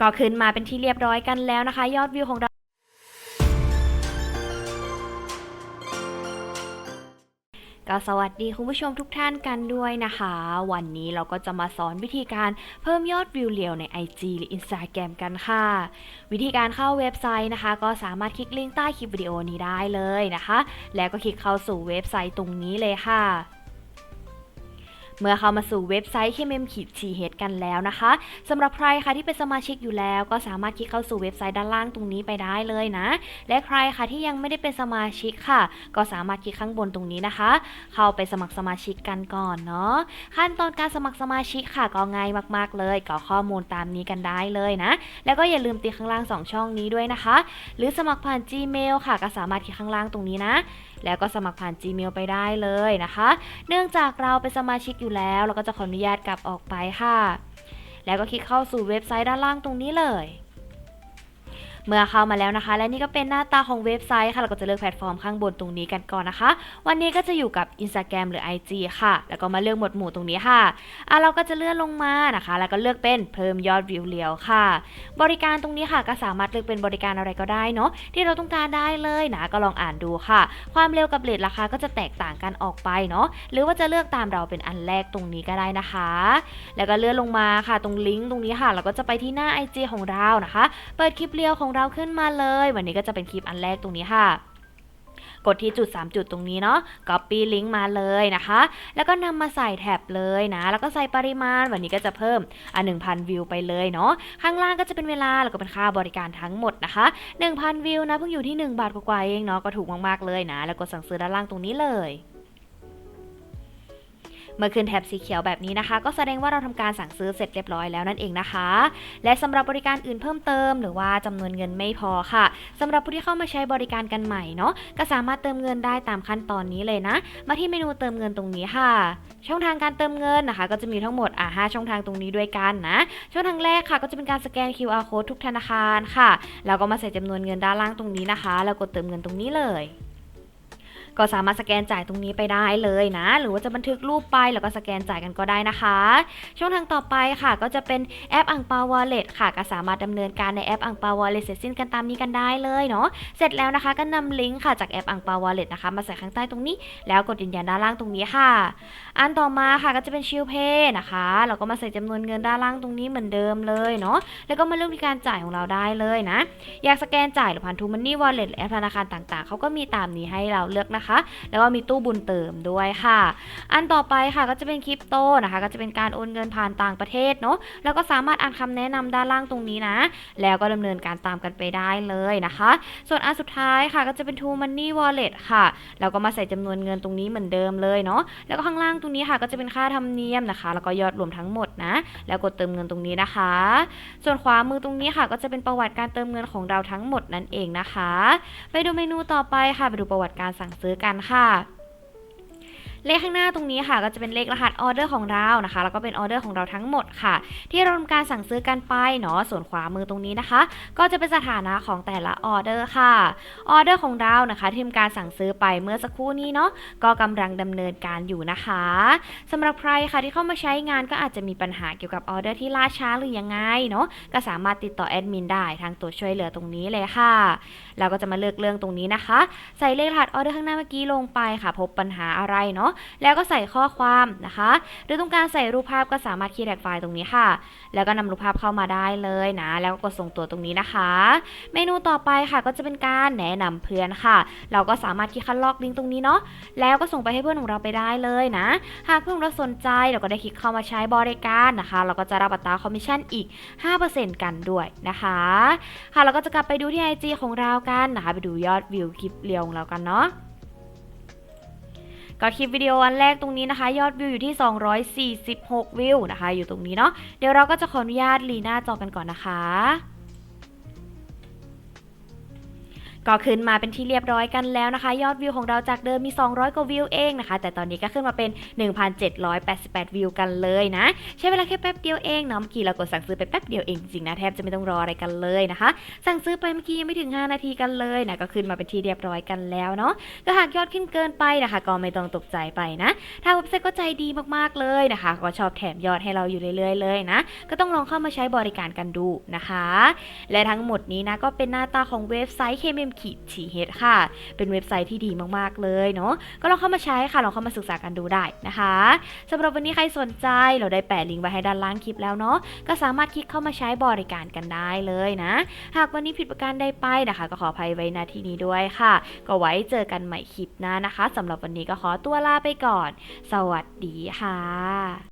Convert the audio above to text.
ก็ขึ้นมาเป็นที่เรียบร้อยกันแล้วนะคะ ยอดวิวของเราก็สวัสดีคุณผู้ชมทุกท่านกันด้วยนะคะ วันนี้เราก็จะมาสอนวิธีการเพิ่มยอดวิวเรียวใน IG หรือ Instagram กันค่ะ วิธีการเข้าเว็บไซต์นะคะ ก็สามารถคลิกลิงก์ใต้คลิปวิดีโอนี้ได้เลยนะคะ แล้วก็คลิกเข้าสู่เว็บไซต์ตรงนี้เลยค่ะ เมื่อเข้ามาสู่เว็บไซต์ KMM ขีด TH กันแล้วนะคะสำหรับใครค่ะที่เป็นสมาชิกอยู่แล้วก็สามารถคลิกเข้าสู่เว็บไซต์ด้านล่างตรงนี้ไปได้เลยนะ และใครค่ะที่ยังไม่ได้เป็นสมาชิกค่ะ ก็สามารถคลิกข้างบนตรงนี้นะคะ เข้าไปสมัครสมาชิกกันก่อนเนาะขั้นตอนการสมัครสมาชิกค่ะก็ง่ายมากๆเลยก็ข้อมูลตามนี้กันได้เลยนะ แล้วก็อย่าลืมติดข้างล่าง 2 ช่องนี้ด้วยนะคะ หรือสมัครผ่าน Gmail ค่ะ ก็สามารถคลิกข้างล่างตรงนี้นะ แล้วก็สมัครผ่าน Gmail ไปได้เลยนะคะ เนื่องจากเราเป็นสมาชิกอยู่แล้ว เราก็จะขออนุญาตกลับออกไปค่ะ แล้วก็คลิกเข้าสู่เว็บไซต์ด้านล่างตรงนี้เลย เมื่อเข้ามาแล้วนะคะ และนี่ก็เป็นหน้าตาของเว็บไซต์ค่ะเราก็จะเลือกแพลตฟอร์มข้างบนตรงนี้กันก่อนนะคะ วันนี้ก็จะอยู่กับ Instagram หรือ IG ค่ะ แล้วก็มาเลือกหมวดหมู่ตรงนี้ค่ะอะเราก็จะเลื่อนลงมานะคะ แล้วก็เลือกเป็นเพิ่มยอดวิวเรียวค่ะ บริการตรงนี้ค่ะก็สามารถเลือกเป็นบริการอะไรก็ได้เนาะที่เราต้องการได้เลยนะก็ลองอ่านดูค่ะ ความเร็วกับเรทราคาก็จะแตกต่างกันออกไปเนาะหรือว่าจะเลือกตามเราเป็นอันแรกตรงนี้ก็ได้นะคะ แล้วก็เลื่อนลงมาค่ะตรงลิงก์ตรงนี้ค่ะ เราก็จะไปที่หน้า IG ของเรานะคะ เปิดคลิปเรียวของเราขึ้นมาเลย วันนี้ก็จะเป็นคลิปอันแรกตรงนี้ค่ะ กดที่จุด 3 จุดตรงนี้เนาะ copy ลิงก์มาเลยนะคะ แล้วก็นำมาใส่แท็บเลยนะ แล้วก็ใส่ปริมาณ วันนี้ก็จะเพิ่มอะ1,000 วิวไปเลยเนาะ ข้างล่างก็จะเป็นเวลา แล้วก็เป็นค่าบริการทั้งหมดนะคะ 1,000 วิวนะเพิ่งอยู่ที่ 1 บาทกว่าๆเองเนาะ ก็ถูกมากๆเลยนะ แล้วกดสั่งซื้อด้านล่างตรงนี้เลย เมื่อขึ้นแท็บสีเขียวแบบนี้นะคะ ก็แสดงว่าเราทำการสั่งซื้อเสร็จเรียบร้อยแล้วนั่นเองนะคะ และสำหรับบริการอื่นเพิ่มเติม หรือว่าจำนวนเงินไม่พอค่ะสำหรับผู้ที่เข้ามาใช้บริการกันใหม่เนาะก็สามารถเติมเงินได้ตามขั้นตอนนี้เลยนะ มาที่เมนูเติมเงินตรงนี้ค่ะ ช่องทางการเติมเงินนะคะ ก็จะมีทั้งหมดอะ5ช่องทางตรงนี้ด้วยกันนะ ช่องทางแรกค่ะ ก็จะเป็นการสแกน QR code ทุกธนาคารค่ะแล้วก็มาใส่จำนวนเงินด้านล่างตรงนี้นะคะ แล้วกดเติมเงินตรงนี้เลย ก็สามารถสแกนจ่ายตรงนี้ไปได้เลยนะ หรือว่าจะบันทึกรูปไปแล้วก็สแกนจ่ายกันก็ได้นะคะ ช่องทางต่อไปค่ะ ก็จะเป็นแอปอังเปาวอลเล็ตค่ะ ก็สามารถดำเนินการในแอปอังเปาวอลเล็ตเสร็จสิ้นกันตามนี้กันได้เลยเนาะเสร็จแล้วนะคะก็นำลิงก์ค่ะจากแอปอังเปาวอลเล็ตนะคะมาใส่ข้างใต้ตรงนี้ แล้วกดยืนยันด้านล่างตรงนี้ค่ะ อันต่อมาค่ะก็จะเป็นชิลเพย์นะคะเราก็มาใส่จำนวนเงินด้านล่างตรงนี้เหมือนเดิมเลยเนาะแล้วก็มาเลือกวิธีการจ่ายของเราได้เลยนะ อยากสแกนจ่ายหรือผ่านทูมันนี่วอลเล็ตแอปธนาคารต่างๆเขาก็มีตามนี้ให้เราเลือกนะคะแล้วก็มีตู้บุญเติมด้วยค่ะ อันต่อไปค่ะก็จะเป็นคริปโตนะคะ ก็จะเป็นการโอนเงินผ่านต่างประเทศเนาะแล้วก็สามารถอ่านคำแนะนำด้านล่างตรงนี้นะ แล้วก็ดำเนินการตามกันไปได้เลยนะคะ ส่วนอันสุดท้ายค่ะก็จะเป็น True Money Wallet ค่ะแล้วก็มาใส่จำนวนเงินตรงนี้เหมือนเดิมเลยเนาะแล้วก็ข้างล่างตรงนี้ค่ะก็จะเป็นค่าธรรมเนียมนะคะ แล้วก็ยอดรวมทั้งหมดนะ แล้วกดเติมเงินตรงนี้นะคะ ส่วนขวามือตรงนี้ค่ะ ก็จะเป็นประวัติการเติมเงินของเราทั้งหมดนั่นเองนะคะ ไปดูเมนูต่อไปค่ะ ไปดูประวัติการสั่งซื้อกันค่ะ เลขข้างหน้าตรงนี้ค่ะ ก็จะเป็นเลขรหัสออเดอร์ของเรานะคะ แล้วก็เป็นออเดอร์ของเราทั้งหมดค่ะ ที่เราทำการสั่งซื้อกันไปเนาะส่วนขวามือตรงนี้นะคะ ก็จะเป็นสถานะของแต่ละออเดอร์ค่ะออเดอร์ของเรานะคะที่ทำการสั่งซื้อไปเมื่อสักครู่นี้เนาะก็กำลังดำเนินการอยู่นะคะสำหรับใครค่ะที่เข้ามาใช้งานก็อาจจะมีปัญหาเกี่ยวกับออเดอร์ที่ล่าช้าหรือยังไงเนาะก็สามารถติดต่อแอดมินได้ทางตัวช่วยเหลือตรงนี้เลยค่ะเราก็จะมาเลือกเรื่องตรงนี้นะคะ ใส่เลขรหัสออเดอร์ข้างหน้าเมื่อกี้ลงไปค่ะ พบปัญหาอะไรเนาะแล้วก็ใส่ข้อความนะคะ หรือต้องการใส่รูปภาพก็สามารถคีย์แท็กไฟล์ตรงนี้ค่ะ แล้วก็นำรูปภาพเข้ามาได้เลยนะ แล้วก็กดส่งตัวตรงนี้นะคะ เมนูต่อไปค่ะก็จะเป็นการแนะนำเพื่อนค่ะ เราก็สามารถคลิกคัดลอกลิงก์ตรงนี้เนาะแล้วก็ส่งไปให้เพื่อนของเราไปได้เลยนะ หากเพื่อนของเราสนใจเราก็ได้คลิกเข้ามาใช้บริการนะคะ เราก็จะรับอัตราคอมมิชชั่นอีก 5%กันด้วยนะคะ ค่ะเราก็จะกลับไปดูที่ IG ของเรากันนะคะ ไปดูยอดวิวคลิปเรียงเรากันเนาะ ก็คลิปวิดีโออันแรกตรงนี้นะคะ ยอดวิวอยู่ที่ 246 วิวนะคะ อยู่ตรงนี้เนาะเดี๋ยวเราก็จะขออนุญาตลีหน้าจอกันก่อนนะคะ ก็ขึ้นมาเป็นที่เรียบร้อยกันแล้วนะคะ ยอดวิวของเราจากเดิมมี 200 กว่าวิวเองนะคะ แต่ตอนนี้ก็ขึ้นมาเป็น 1,788 วิวกันเลยนะ ใช้เวลาแค่แป๊บเดียวเองเนาะเมื่อกี้เรากดสั่งซื้อไปแป๊บเดียวเองจริงนะแทบจะไม่ต้องรออะไรกันเลยนะคะ สั่งซื้อไปเมื่อกี้ยังไม่ถึง 5 นาทีกันเลยนะก็ขึ้นมาเป็นที่เรียบร้อยกันแล้วเนาะก็หากยอดขึ้นเกินไปนะคะ ก็ไม่ต้องตกใจไปนะทางเว็บไซต์ก็ใจดีมากๆเลยนะคะ ก็ชอบแถมยอดให้เราอยู่เรื่อย ๆ เลยนะ ก็ต้องลองเข้ามาใช้บริการกันดูนะคะ และทั้งหมดนี้นะก็เป็นหน้าตาของเว็บไซต์ KMM ขีด TH ค่ะ เป็นเว็บไซต์ที่ดีมากๆเลยเนาะก็ลองเข้ามาใช้ค่ะลองเข้ามาศึกษากันดูได้นะคะสำหรับวันนี้ใครสนใจเราได้แปะลิงก์ไว้ให้ด้านล่างคลิปแล้วเนาะก็สามารถคลิกเข้ามาใช้บริการกันได้เลยนะ หากวันนี้ผิดประการใดไปนะคะ ก็ขออภัยไว้ณที่นี้ด้วยค่ะ ก็ไว้เจอกันใหม่คลิปหน้านะคะสำหรับวันนี้ก็ขอตัวลาไปก่อน สวัสดีค่ะ